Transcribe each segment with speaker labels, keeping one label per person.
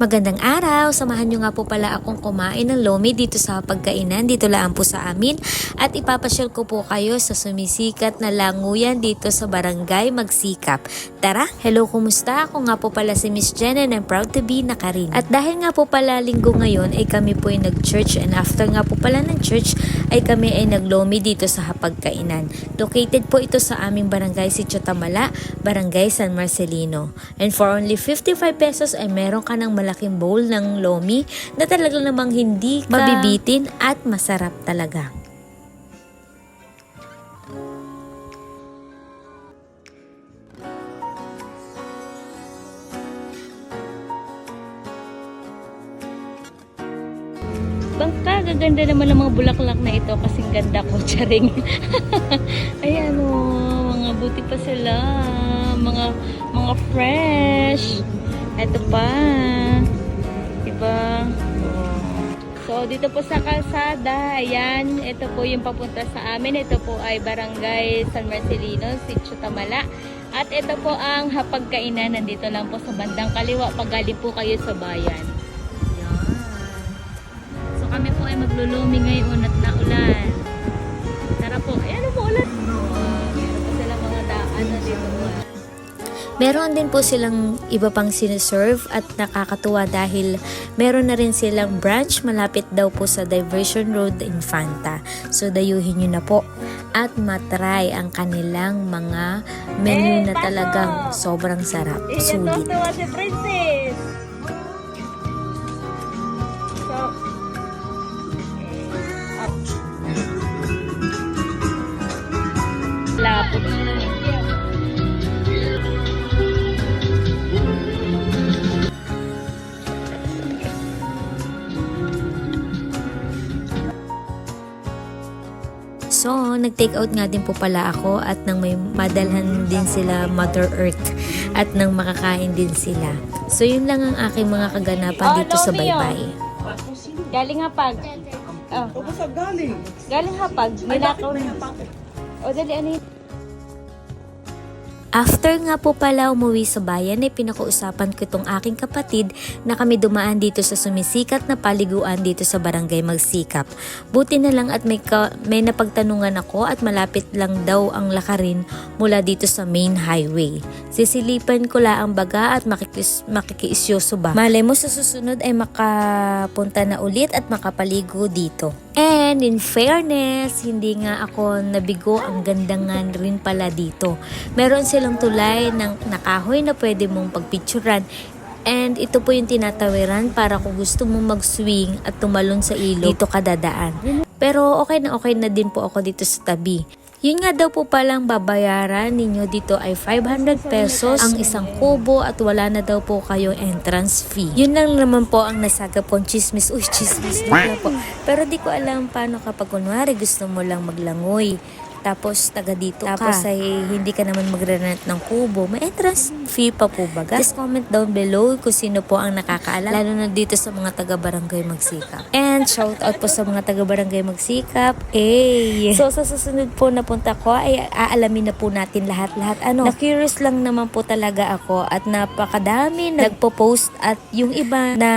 Speaker 1: Magandang araw! Samahan nyo nga po pala akong kumain ng lomi dito sa pagkainan. Dito lang po sa amin. At ipapasyal ko po kayo sa sumisikat na languyan dito sa barangay Magsikap. Tara! Hello, kumusta? Ako nga po pala si Miss Jen and I'm proud to be nakarin. At dahil nga po pala linggo ngayon ay kami po ay nag-church and after nga po pala ng church ay kami ay naglomi dito sa hapagkainan. Located po ito sa aming barangay si Chotamala, Barangay San Marcelino. And for only 55 pesos ay meron ka ng malaking bowl ng lomi na talaga namang hindi ka mabibitin at masarap talaga. Bangka, gaganda naman ng mga bulaklak na ito kasing ganda ko, charing. Ayan o, mga buti pa sila. Mga, mga fresh. Ito pa. Diba? So, dito po sa kalsada, ayan, ito po yung papunta sa amin. Ito po ay Barangay San Marcelino, Sitio Tamala. At ito po ang hapagkainan. Nandito lang po sa bandang kaliwa. Pag po kayo sa bayan. Yan. So kami po ay maglulumi ngayon at naulan. Meron din po silang iba pang siniserve at nakakatuwa dahil meron na rin silang branch malapit daw po sa Diversion Road Infanta. So dayuhin nyo na po at matry ang kanilang mga menu na talagang sobrang sarap. Sulit.
Speaker 2: So,
Speaker 1: nag-take out nga din po pala ako at nang may madalhan din sila Mother Earth at nang makakain din sila. So, yun lang ang aking mga kaganapan
Speaker 2: Oh,
Speaker 1: dito sa
Speaker 2: oh.
Speaker 1: baybay.
Speaker 2: Galing hapag. Oh,
Speaker 3: Ako sa galing.
Speaker 2: galing hapag. Nilakaw. O, dali, ano yun?
Speaker 1: After nga po pala umuwi sa bayan, ay pinakausapan ko itong aking kapatid na kami dumaan dito sa sumisikat na paliguan dito sa barangay Magsikap. Buti na lang at may, ka, may napagtanungan ako at malapit lang daw ang lakarin mula dito sa main highway. Sisilipan ko la ang baga at makikis, makikiisyoso ba. Malay mo sa susunod ay makapunta na ulit at makapaligo dito. And in fairness, hindi nga ako nabigo ang ganda nga rin pala dito. Meron silang tulay ng nakahoy na pwede mong pagpicturan And ito po yung tinatawiran para kung gusto mo mag-swing at tumalon sa ilog, dito ka dadaan. Pero okay na okay na din po ako dito sa tabi. Yun nga daw po palang babayaran ninyo dito ay 500 pesos ang isang kubo at wala na daw po kayong entrance fee. Yun lang naman po ang nasaga pong chismis. Uy, chismis lang po. Pero di ko alam paano kapag kunwari gusto mo lang maglangoy. Tapos taga dito Tapos ay hindi ka naman magre-rent ng kubo. May entrance fee pa po baga? Just comment down below kung sino po ang nakakaalam. Lalo na dito sa mga taga barangay magsikap. And shout out po sa mga taga barangay magsikap. Eh. So sa susunod po na punta ko ay aalamin na po natin lahat-lahat. Ano? Na-curious lang naman po talaga ako at napakadami nagpo-post at yung iba na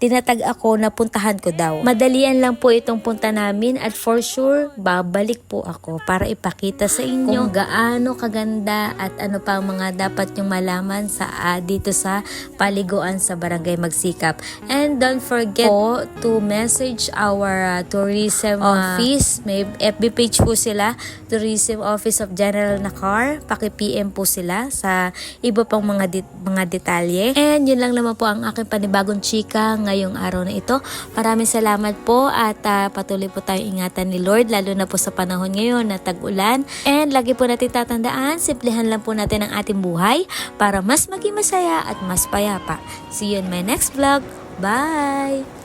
Speaker 1: tinatag ako na puntahan ko daw. Madalian lang po itong punta namin at for sure babalik po ako para ipakita sa inyo kung gaano kaganda at ano pa ang mga dapat nyong malaman sa ah, dito sa paliguan sa Barangay Magsikap. And don't forget po to message our ah, tourism office. May FB page po sila, Tourism Office of General Nakar. Paki-PM po sila sa iba pang mga dit- mga detalye. And yun lang naman po ang aking panibagong chika ngayong araw na ito. Maraming salamat po at ah, patuloy po tayong ingatan ni Lord lalo na po sa panahon ngayon na tag-ulan. And lagi po natin tatandaan, simplihan lang po natin ang ating buhay para mas maging masaya at mas payapa. See you in my next vlog. Bye!